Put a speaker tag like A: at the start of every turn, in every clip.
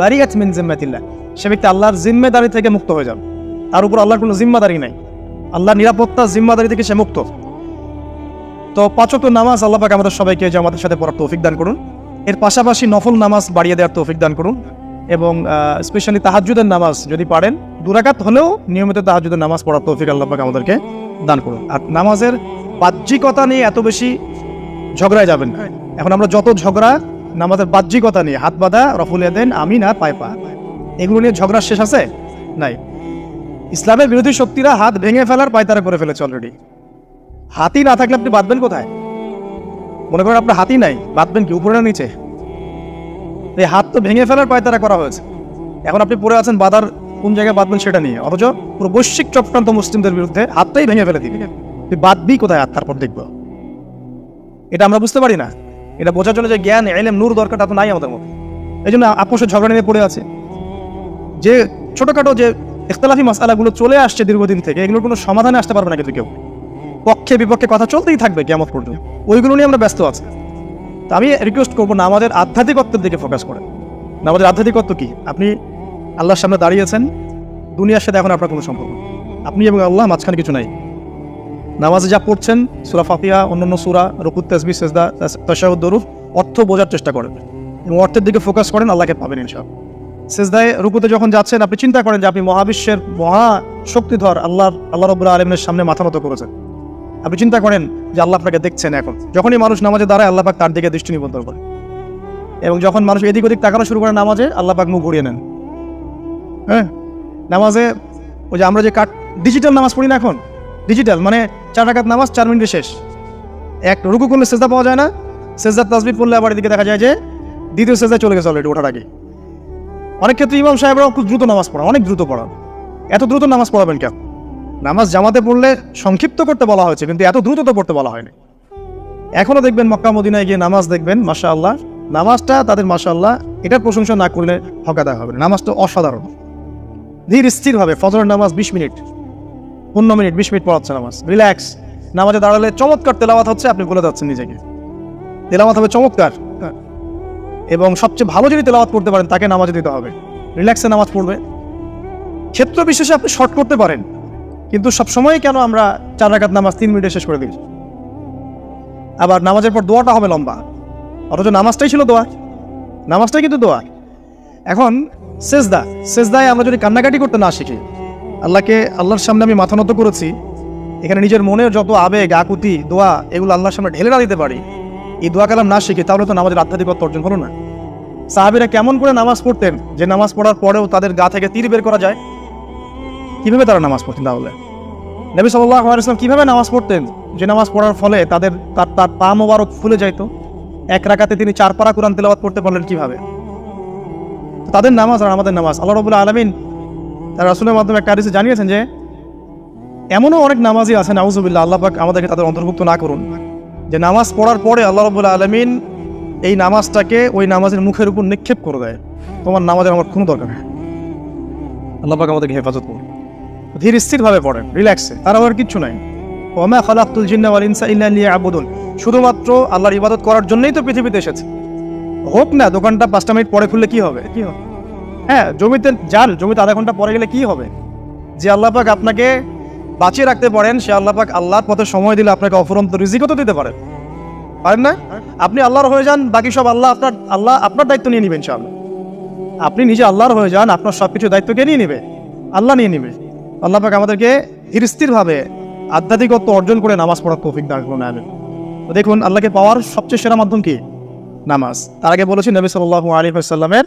A: বারিয়াত মিন সে ব্যক্তি আল্লাহর জিম্মেদারি থেকে মুক্ত হয়ে তার উপর আল্লাহর কোনো জিম্মাদারি নাই। নিরাপত্তা জিম্মাদারি থেকে সে মুক্ত। তো নামাজ আল্লাহ আমাদের সবাইকে জামাতের সাথে পড়ার তৌফিক দান করুন। এর পাশাপাশি নফল নামাজ বাড়িয়ে দেওয়ার তৌফিক দান করুন। এবং স্পেশালি তাহাজ্জুদের নামাজ যদি পারেন দুরাকাত হলেও নিয়মিত তাহাজ্জুদের নামাজ পড়ার তৌফিক আল্লাহ আমাদেরকে দান করুন। আর নামাজের বাহ্যিকতা নিয়ে এত বেশি ঝগড়ায় যাবেন এখন আমরা যত ঝগড়া নামাজের বাহ্যিকতা নিয়ে, হাত বাঁধা রফুলিয়া দেন আমিন আর পায় পা। এগুলো নিয়ে ঝগড়া শেষ আছে? নাই। ইসলামের বিরোধী শক্তিরা হাত ভেঙে ফেলার পায়তারা করে ফেলেছে অলরেডি হাতি না থাকলে আপনি বাঁধবেন কোথায়? মনে করেন আপনার হাতি নাই, বাঁধবেন কি? উপরে না নিচে? এই হাত তো ভেঙে ফেলার পায়তারা করা হয়েছে। এখন আপনি পড়ে আছেন বাধার কোন জায়গায় বাঁধবেন সেটা নিয়ে। অথচ পুরো বৈশ্বিক চক্রান্ত মুসলিমদের বিরুদ্ধে হাতটাই ভেঙে ফেলে দিবি। তুই বাঁধবি কোথায়? হাত তারপর দেখব। এটা আমরা বুঝতে পারি না। এটা বোঝার জন্য যে জ্ঞান এলেম নূর দরকার তা তো নাই আমাদের মধ্যে। এই জন্য আপোষের ঝগড়া নিয়ে পড়ে আছে। যে ছোটখাটো যে ইখতলাফি মশালাগুলো চলে আসছে দীর্ঘদিন থেকে, এগুলোর কোনো সমাধানে আসতে পারবে না কিন্তু কেউ। পক্ষে, বিপক্ষে কথা চলতেই থাকবে কেমন পর্যন্ত। ওইগুলো নিয়ে আমরা ব্যস্ত আছি। তো আমি রিকোয়েস্ট করব না আমাদের আধ্যাত্মিকত্বের দিকে ফোকাস করে। না আমাদের আধ্যাত্মিকত্ব কি? আপনি আল্লাহর সামনে দাঁড়িয়েছেন, দুনিয়ার সাথে এখন আপনার কোনো সম্পর্ক। আপনি এবং আল্লাহ মাঝখানে কিছু নাই। নামাজে যা পড়ছেন, সুরা ফাতিহা, অন্যান্য সুরা, রকুত তাসবি সেজদা তশাহুদ অর্থ বোঝার চেষ্টা করেন। এবং অর্থের দিকে ফোকাস করেন, আল্লাহকে পাবেন ইনশাআল্লাহ। সেজদায়, রুকুতে যখন যাচ্ছেন, আপনি চিন্তা করেন যে আপনি মহাবিশ্বের মহা শক্তিধর আল্লাহ আল্লাহ রবুল্লাহ আলমের সামনে মাথা মতো করেছেন। আপনি চিন্তা করেন যে আল্লাহ আপনাকে দেখছেন এখন। যখনই মানুষ নামাজে দাঁড়ায়, আল্লাহ পাক তার দিকে দৃষ্টি নিবন্ধন করে এবং যখন মানুষ এদিক ওদিক তাকানো শুরু করে নামাজে, আল্লাহ পাক মুখ ঘুরিয়ে নেন। হ্যাঁ? নামাজে, ওই যে আমরা যে কাট ডিজিটাল নামাজ পড়ি না এখন? ডিজিটাল মানে চার রাকাত নামাজ, চার মিনিটে শেষ। এক, রুকু করলে সেজদা পাওয়া যায় না। সেজদার তাসবির পড়লে আবার এদিকে দেখা যায় যে দ্বিতীয় সেজদায় চলে গেছে অলরেডি ওঠার আগে। অনেক ক্ষেত্রে ইমাম সাহেবরাও খুব দ্রুত নামাজ পড়া অনেক দ্রুত পড়া এত দ্রুত নামাজ পড়াবেন কেন? নামাজ জামাতে পড়লে সংক্ষিপ্ত করতে বলা হয়েছে, কিন্তু এত দ্রুত তো পড়তে বলা হয়নি। এখনও দেখবেন মক্কা মদিনায় গিয়ে নামাজ দেখবেন মাশা আল্লাহ নামাজটা তাদের মাশা আল্লাহ এটার প্রশংসা না করলে হকাদা হবে। নামাজটা অসাধারণ। ধীর স্থিরভাবে ফজরের নামাজ বিশ মিনিট। পনেরো মিনিট, বিশ মিনিট পড়াচ্ছে নামাজ। রিল্যাক্স নামাজে দাঁড়ালে চমৎকার তেলাওয়াত হচ্ছে, আপনি বলে যাচ্ছেন নিজেকে। তেলাওয়াত হবে চমৎকার। এবং সবচেয়ে ভালো যদি তেলাওয়াত করতে পারেন, তাকে নামাজে দিতে হবে। রিল্যাক্সে নামাজ পড়বে। ক্ষেত্র বিশেষে আপনি শর্ট করতে পারেন। কিন্তু সবসময় কেন আমরা চার রাকাত নামাজ তিন মিনিটে শেষ করে দিই? আবার নামাজের পর দোয়াটা হবে লম্বা। অথচ নামাজটাই ছিল দোয়া। নামাজটাই কিন্তু দোয়া। এখন সেজদা। সেজদায় আমরা যদি কান্নাকাটি করতে না শিখি আল্লাহকে, আল্লাহর সামনে আমি মাথা নত করেছি। এখানে নিজের মনের যত আবেগ, আকুতি, দোয়া, এগুলো আল্লাহর সামনে ঢেলে না দিতে পারি। এই দোয়া কালাম না শিখি তাহলে তো নামাজের আধ্যাত্মিকত্ব অর্জন হলো না। সাহাবিরা কেমন করে নামাজ পড়তেন যে নামাজ পড়ার পরেও তাদের গা থেকে তীর বের করা যায়? কীভাবে তারা নামাজ পড়তেন তাহলে? নবী সাল্লাহ আলাইসলাম কীভাবে নামাজ পড়তেন যে নামাজ পড়ার ফলে তাদের তার তার পা মোবারক ফুলে যাইতো? এক রাকাতে তিনি চার পারা কোরআন তেলাওয়াত করতে পারলেন কীভাবে? তাদের নামাজ আর আমাদের নামাজ, আল্লাহ রবুল্লাহ আলমিন তার রাসুলের মাধ্যমে একটা হাদিসে জানিয়েছেন যে, এমনও অনেক নামাজি আছে, নাউজুবিল্লাহ, আল্লাহ পাক আমাদেরকে তাদের অন্তর্ভুক্ত না করুন। যে নামাজ পড়ার পরে আল্লাহ রবুল্লাহ আলমিন এই নামাজটাকে ওই নামাজের মুখের উপর নিক্ষেপ করে দেয়। তোমার নামাজের আমার কোনো দরকার নেই। আল্লাহ পাক আমাদেরকে হেফাজত করুন। ধীর স্থিরভাবে পড়েন, রিল্যাক্সে, তার আবার কিচ্ছু নাই। ওমা খালাকুল জিন্না ওয়াল ইনসা ইল্লা লিয়াবুদুন। শুধুমাত্র আল্লাহর ইবাদত করার জন্যই তো পৃথিবীতে এসেছে। হোক না, দোকানটা পাঁচটা মিনিট পরে খুললে কি হবে? কি হবে? হ্যাঁ জমিতে যান, জমিতে আধা ঘণ্টা পরে গেলে কি হবে? যে আল্লাহ পাক আপনাকে বাঁচিয়ে রাখতে পারেন, সে আল্লাহ পাক আল্লাহর পথে সময় দিলে আপনাকে অফুরন্ত রিজিকও তো দিতে পারেন। পারেন না? আপনি আল্লাহর হয়ে যান, বাকি সব আল্লাহ আপনার আল্লাহ আপনার দায়িত্ব নিয়ে নেবেন ইনশাআল্লাহ। আপনি নিজে আল্লাহর হয়ে যান, আপনার সব কিছু দায়িত্ব কে নিয়ে নেবে? আল্লাহ নিয়ে নেবে। আল্লাহ পাক আমাদেরকে স্থিরভাবে আধ্যাত্মিকত্ব অর্জন করে নামাজ পড়ার তৌফিক দান করুন, আমিন। তো দেখুন, আল্লাহকে পাওয়ার সবচেয়ে সেরা মাধ্যম কি? নামাজ। তার আগে বলেছি, নবী সাল্লাল্লাহু আলাইহি ওয়াসাল্লামের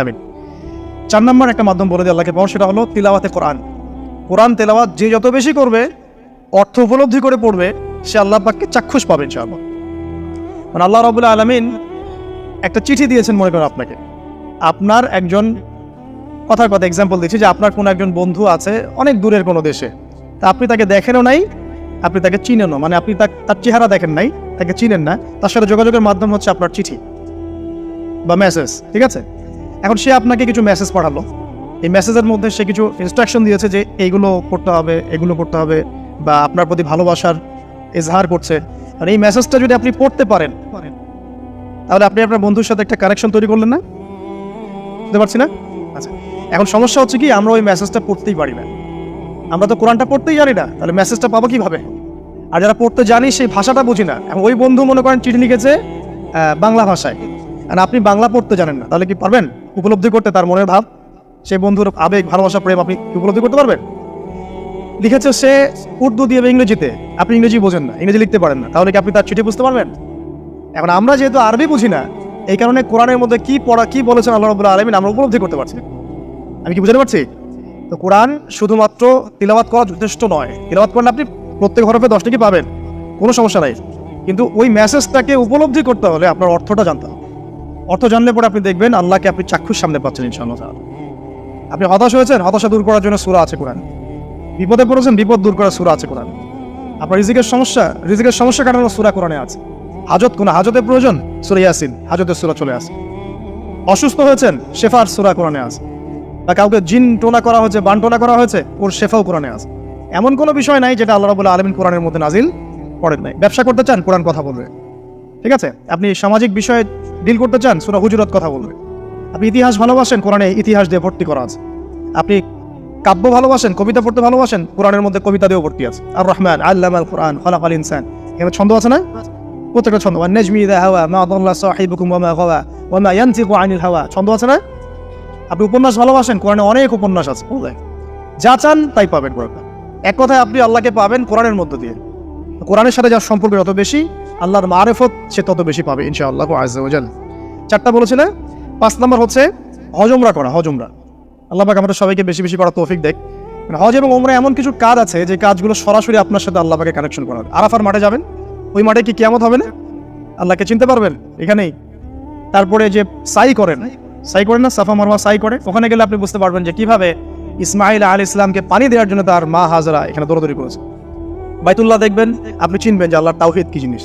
A: আমিন। চার নম্বর একটা মাধ্যম বলে দিয়ে আল্লাহকে পাওয়া সেটা হলো তিলাওয়াতে কোরআন। কোরআন তেলাওয়াত যে যত বেশি করবে, অর্থ উপলব্ধি করে পড়বে, সে আল্লাহ পাককে চাক্ষুষ পাবে, ইনশাআল্লাহ। মানে আল্লাহ রাবুল্লাহ আলমিন একটা চিঠি দিয়েছেন মনে করেন আপনাকে। আপনার একজন, কথার কথা এক্সাম্পল দিচ্ছি যে আপনার কোনো একজন বন্ধু আছে অনেক দূরের কোনো দেশে। তা আপনি তাকে দেখেনও নাই, আপনি তাকে চিনেনও। মানে আপনি তার চেহারা দেখেন নাই, তাকে চিনেন না। তার সাথে যোগাযোগের মাধ্যম হচ্ছে আপনার চিঠি বা মেসেজ ঠিক আছে? এখন সে আপনাকে কিছু মেসেজ পাঠালো। এই মেসেজের মধ্যে সে কিছু ইনস্ট্রাকশন দিয়েছে যে এইগুলো করতে হবে, এগুলো করতে হবে বা আপনার প্রতি ভালোবাসার এজহার করছে। আর এই মেসেজটা যদি আপনি পড়তে পারেন, তাহলে আপনি আপনার বন্ধুর সাথে একটা কানেকশন তৈরি করলেন না? বুঝতে পারছি না? আচ্ছা এখন সমস্যা হচ্ছে কি, আমরা ওই মেসেজটা পড়তেই পারি না। আমরা তো কোরআনটা পড়তেই জানি না, তাহলে মেসেজটা পাবো কীভাবে? আর যারা পড়তে জানি, সেই ভাষাটা বুঝি না। ওই বন্ধু মনে করেন চিঠি লিখেছে বাংলা ভাষায়। আর আপনি বাংলা পড়তে জানেন না, তাহলে কি পারবেন? উপলব্ধি করতে তার মনের ভাব, সেই বন্ধুর আবেগ, ভালোবাসা, প্রেম আপনি উপলব্ধি করতে পারবেন? লিখেছে সে উর্দু দিয়ে ইংরেজিতে। আপনি ইংরেজি বোঝেন না, ইংরেজি লিখতে পারেন না, তাহলে কি আপনি তার চিঠি বুঝতে পারবেন? এখন আমরা যেহেতু আরবি বুঝি না, এই কারণে কোরআনের মধ্যে কি পড়া, কি বলেছেন আল্লাহ রবুল্লাহ আলমিন আমরা উপলব্ধি করতে পারছি আমি কি বুঝতে পারছি? তো কোরআন শুধুমাত্র তিলাবাত করা যথেষ্ট নয়। তিলাবাত করেন আপনি, প্রত্যেক হরফে দশটা কি পাবেন? কোনো সমস্যা নাই। কিন্তু ওই মেসেজটাকে উপলব্ধি করতে হলে আপনার অর্থটা জানতে হবে। অর্থ জানলে পরে আপনি দেখবেন আল্লাহকে আপনি চাক্ষুষ সামনে পাচ্ছেন ইনশাআল্লাহ আপনি হতাশ হয়েছেন? হতাশা দূর করার জন্য সুরা আছে কোরআন। বিপদে পড়েছেন? বিপদ দূর করার সুরা আছে কোরআন। আপনার রিজিকের সমস্যা রিজিকের সমস্যা কাটানোর সুরা কোরআনে আছে। হাজত কোনো হাজতের প্রয়োজন? সুরা ইয়াসিন, হাজতের সুরা চলে আসে। অসুস্থ হয়েছেন? শেফার সুরা কোরআনে আছে। বা কাউকে জিন টোনা করা হয়েছে, বান টোনা করা হয়েছে, ওর শেফাও কোরআনে আছে। এমন কোনো বিষয় নাই যেটা আল্লাহ রাবুল্লাহ আলমিন কোরআনের মধ্যে নাজিল পড়েন নাই। ব্যবসা করতে চান? কোরআন কথা বলবে। ঠিক আছে? আপনি সামাজিক বিষয়ে ডিল করতে চান, সুরা হুজুরত কথা বলবে। আপনি ইতিহাস ভালোবাসেন, কোরআনে ইতিহাস দিয়ে ভর্তি করা আছে। আপনি কাব্য ভালোবাসেন, কবিতা পড়তে ভালোবাসেন, কোরআনের মধ্যে কবিতা দিয়েও ভর্তি আছে। আর রহমান আল্লাহ আল কোরআন খলাক আল ইনসান। এখানে ছন্দ আছে না? প্রত্যেকটা ছন্দ। ওয়ান নেজমি দা হাওয়া, মা আদাল্লাহ সাহিবুকুম ওয়া মা গাওয়া ওয়া মা ইয়ানতিকু আনিল হাওয়া। ছন্দ আছে না? আপনি উপন্যাস ভালোবাসেন, কোরআনে অনেক উপন্যাস আছে। বুঝলেন? যা চান তাই পাবেন কোরআন এক কথায় আপনি আল্লাহকে পাবেন কোরআনের মধ্য দিয়ে। কোরআনের সাথে যার সম্পর্ক যত বেশি আল্লাহর মারেফত সে তত বেশি পাবে, ইনশাআল্লাহ আজাল চারটা বলেছে না পাঁচ নম্বর হচ্ছে হজমরা করা, হজমরা। আল্লাহ পাক আমাদের সবাইকে বেশি বেশি করার তৌফিক দেখ মানে হজ এবং ওমরা এমন কিছু কাজ আছে যে কাজগুলো সরাসরি আপনার সাথে আল্লাহ পাকে কানেকশন করা আরাফার মাঠে যাবেন, ওই মাঠে কি কিয়ামত হবে না? আল্লাহকে চিনতে পারবেন? এখানেই। তারপরে যে সাই করেন সাই করেন না, সাফা মারওয়া সাই করে, ওখানে গেলে আপনি বুঝতে পারবেন যে কীভাবে ইসমাইল আল ইসলামকে পানি দেওয়ার জন্য তার মা হাজরা এখানে দৌড়দৌড়ি করেছে। বাইতুল্লাহ দেখবেন, আপনি চিনবেন যে আল্লাহর তাওহিদ কি জিনিস।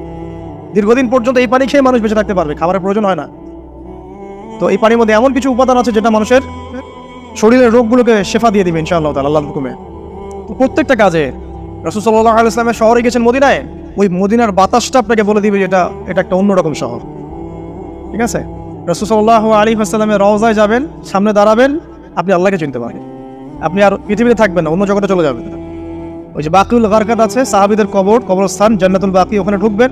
A: দীর্ঘদিন পর্যন্ত এই পানি খেয়ে মানুষ বেঁচে থাকতে পারবে, খাবারের প্রয়োজন হয় না। তো এই পানির মধ্যে এমন কিছু উপাদান আছে যেটা মানুষের শরীরের রোগগুলোকে শেফা দিয়ে দিবে, ইনশাআল্লাহ তাআলা, আল্লাহর হুকুমে। তো প্রত্যেকটা কাজে রসুল সাল্লাহ আলাইসলামের শহরে গেছেন মদিনায়, ওই মদিনার বাতাসটা আপনাকে বলে দিবে যে এটা একটা অন্যরকম শহর। ঠিক আছে? রসুল সাল্লাহ আলী আসসালামের রওজায় যাবেন, সামনে দাঁড়াবেন, আপনি আল্লাহকে চিনতে পারেন আপনি আর পৃথিবীতে থাকবেন না, অন্য জগতে চলে যাবেন। ওই যে বাকিউল গারকাত আছে, সাহাবিদের কবর, কবরস্থান, জান্নাতুল বাকি, ওখানে ঢুকবেন।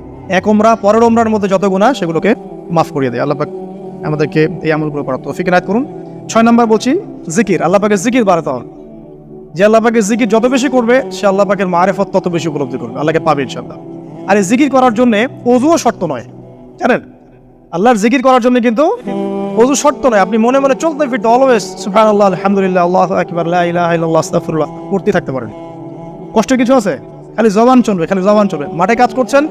A: এক ওমরা পরের ওমরার মধ্যে যত গুণা সেগুলোকে মাফ করিয়ে দেয়। আল্লাপাক আমাদেরকে এই আমলগুলো করার তৌফিক নায়ত করুন। ছয় নম্বর বলছি, জিকির। আল্লাপাকের জিকির বাড়াতে হবে। যে আল্লাপাকের জিকির যত বেশি করবে, সে আল্লাপাকের মারেফত তত বেশি উপলব্ধি করবে। আল্লাহকে পাবে ইনশাল্লাহ আর এই জিকির করার জন্য অজুও শর্ত নয়। জানেন? আল্লাহর জিকির করার জন্য কিন্তু অজু শর্ত নয়। আপনি মনে মনে চলতে ফিরতে অলওয়েজ সুবহানাল্লাহ, আলহামদুলিল্লাহ, আল্লাহ আকবার ইলাহা ইল্লাল্লাহ করতে থাকতে পারেন। কষ্ট কিছু আছে? খালি জবান চলবে, খালি জবান চলবে। মাঠে কাজ করছেন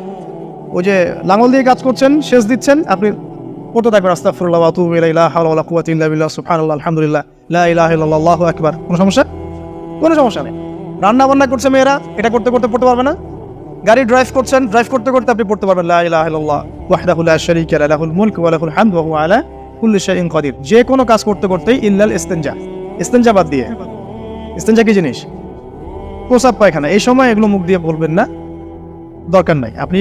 A: ওই যে লাঙল দিয়ে কাজ করছেন শেষ দিচ্ছেন, আপনি করতে থাকবেন, আস্তাগফিরুল্লাহ ওয়া আতুবু ইলাইহি, লা হাওলা ইল্লা সুবহানাল্লাহ, আলহামদুলিল্লাহ, লা ইলাহা ইল্লাল্লাহ আকবার। কোনো সমস্যা? কোনো সমস্যা নেই। রান্না বান্না করছে মেয়েরা, এটা করতে করতে পড়তে পারবে না। গাড়ি ড্রাইভ করছেন ড্রাইভ করতে করতে আপনি পড়তে পারবেন, লা ইলাহা ইল্লাল্লাহ, ওয়াহদাহু লা শারীকা লাহুল মুলক ওয়া লাহুল হামদু, ওয়া হুয়া আলা কুল্লি শাইইন কাদির যে কোনো কাজ করতে করতেই ইল্লাল ইস্তেনজা। ইস্তেনজা বাদ দিয়ে। ইস্তেনজা কি জিনিস? প্রসাব পায়খানা। এই সময় এগুলো মুখ দিয়ে বলবেন না। দরকার নাই। আপনি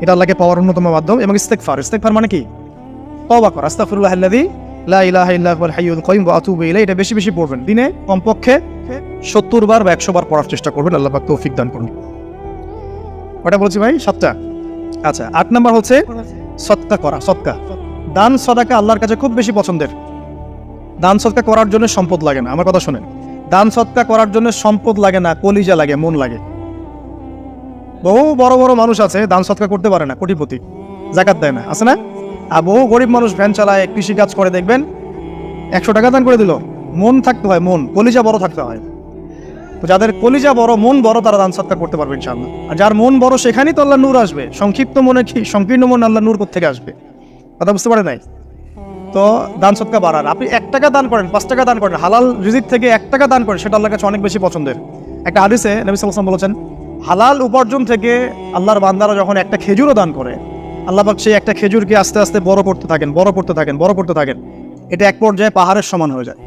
A: এটা আল্লাহকে পাওয়ার অন্যতম মাধ্যম এবং ইস্তেকফার ইস্তেকফার মানে কি? তওবা কর। ইলাইহি। এটা বেশি বেশি পড়বেন। দিনে কমপক্ষে 70 বার বা 100 বার পড়ার চেষ্টা করবেন। আল্লাহ তৌফিক দান করুন। কটা বলছি ভাই? সাতটা। আচ্ছা আট নাম্বার হচ্ছে সৎকা করা সৎকা দান সদাকা আল্লাহর কাছে খুব বেশি পছন্দের। দান সৎকা করার জন্য সম্পদ লাগে না। আমার কথা শোনেন। দান সৎকা করার জন্য সম্পদ লাগে না, কলিজা লাগে, মন লাগে। বহু বড় বড় মানুষ আছে, দান সৎকার করতে পারে না, কোটিপতি। জাকাত দেয় না, আছে না? আর বহু গরিব মানুষ ভ্যান চালায় কৃষি কাজ করে, দেখবেন, একশো টাকা দান করে দিল। মন থাকতে হয়, মন, কলিজা বড় থাকতে হয়। তো যাদের কলিজা বড়, মন বড়, তারা দান সৎকার করতে পারবে, ইনশাআল্লাহ। আর যার মন বড়, সেখানেই তো আল্লাহ নূর আসবে। সংক্ষিপ্ত মনে কি, সংকীর্ণ মন আল্লাহ নূর থেকে আসবে? কথা বুঝতে পারে নাই? তো দান সৎকা বাড়ান আপনি এক টাকা দান করেন, পাঁচ টাকা দান করেন, হালাল রিজিক থেকে এক টাকা দান করেন, সেটা আল্লাহর কাছে অনেক বেশি পছন্দের। একটা হাদিসে নবী সাল্লাম বলেছেন হালাল উপার্জন থেকে আল্লাহর বান্দারা যখন একটা খেজুরও দান করে আল্লাহবাক সেই একটা খেজুরকে আস্তে আস্তে বড় করতে থাকেন, বড় করতে থাকেন, বড় করতে থাকেন। এটা এক পর্যায়ে পাহাড়ের সমান হয়ে যায়।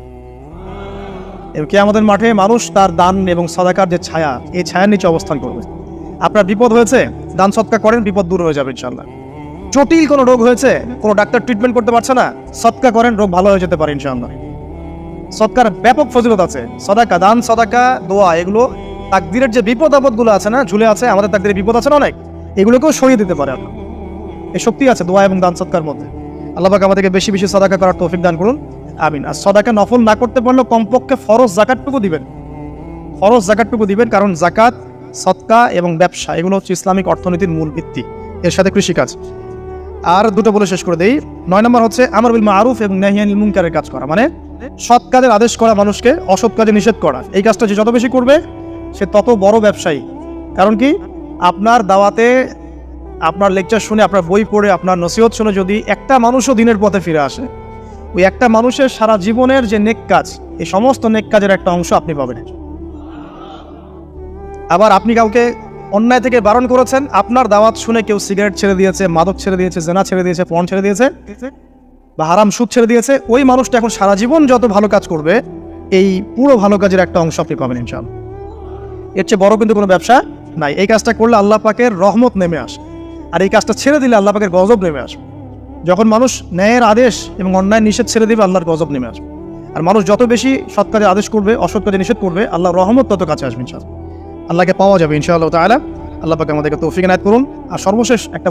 A: এবং কি আমাদের মাঠে মানুষ তার দান এবং সদাকার যে ছায়া, এই ছায়ার নিচে অবস্থান করবে। আপনার বিপদ হয়েছে, দান সৎকা করেন, বিপদ দূর হয়ে যাবে ইনশাল্লাহ জটিল কোনো রোগ হয়েছে, কোনো ডাক্তার ট্রিটমেন্ট করতে পারছে না, সৎকা করেন, রোগ ভালো হয়ে যেতে পারে ইনশাআল্লাহ। সৎকার ব্যাপক ফজিলত আছে, সদাকা, দান, সদাকা, দোয়া, এগুলো তাকদিরের যে বিপদ আপদগুলো আছে না, ঝুলে আছে, আমাদের তাকদিরের বিপদ আছে অনেক, এগুলোকেও সরিয়ে দিতে পারে আল্লাহ এই শক্তি আছে দোয়া এবং দান সৎকার মধ্যে। আল্লাহ পাক আমাদেরকে বেশি বেশি সদাকা করার তৌফিক দান করুন। আমিন। আর সদাকা নফল না করতে পারলেও কমপক্ষে ফরজ জাকাতটুকু দিবেন। ফরজ জাকাতটুকু দিবেন কারণ জাকাত, সৎকা এবং ব্যবসা, এগুলো হচ্ছে ইসলামিক অর্থনীতির মূল ভিত্তি। এর সাথে কৃষিকাজ। আর দুটো বলে শেষ করে দেই। নয় নম্বর হচ্ছে আমার বিল মারুফ এবং নাহিয়ানিল মুনকারের কাজ করা। মানে সৎ কাজের আদেশ করা মানুষকে, অসৎ কাজে নিষেধ করা। এই কাজটা যে যত বেশি করবে সে তত বড় ব্যবসায়ী। কারণ কি? আপনার দাওয়াতে, আপনার লেকচার শুনে, আপনার বই পড়ে, আপনার নসিহত শুনে যদি একটা মানুষও দিনের পথে ফিরে আসে, ওই একটা মানুষের সারা জীবনের যে নেক কাজ, এই সমস্ত নেক কাজের একটা অংশ আপনি পাবেন। আবার আপনি কাউকে অন্যায় থেকে বারণ করেছেন, আপনার দাওয়াত শুনে কেউ সিগারেট ছেড়ে দিয়েছে, মাদক ছেড়ে দিয়েছে, জেনা ছেড়ে দিয়েছে, পণ ছেড়ে দিয়েছে, বা হারাম সুদ ছেড়ে দিয়েছে, ওই মানুষটা এখন সারা জীবন যত ভালো কাজ করবে, এই পুরো ভালো কাজের একটা অংশ আপনি পাবেন ইনশাআল্লাহ। এর চেয়ে বড় কিন্তু কোনো ব্যবসা নাই। এই কাজটা করলে আল্লাহ পাকের রহমত নেমে আসে। আর এই কাজটা ছেড়ে দিলে আল্লাহ পাকের গজব নেমে আসবে। যখন মানুষ ন্যায়ের আদেশ এবং অন্যায় নিষেধ ছেড়ে দেবে, আল্লাহর গজব নেমে আসবে। আর মানুষ যত বেশি সৎকারে আদেশ করবে অসৎ কাজে নিষেধ করবে, আল্লাহর রহমত তত কাছে আসবে ইনশাআল্লাহ। আল্লাহকে পাওয়া যাবে ইনশাআল্লাহ তাহলে আল্লাহ পাকে আমাদেরকে তৌফিক নায়ত করুন। আর সর্বশেষ একটা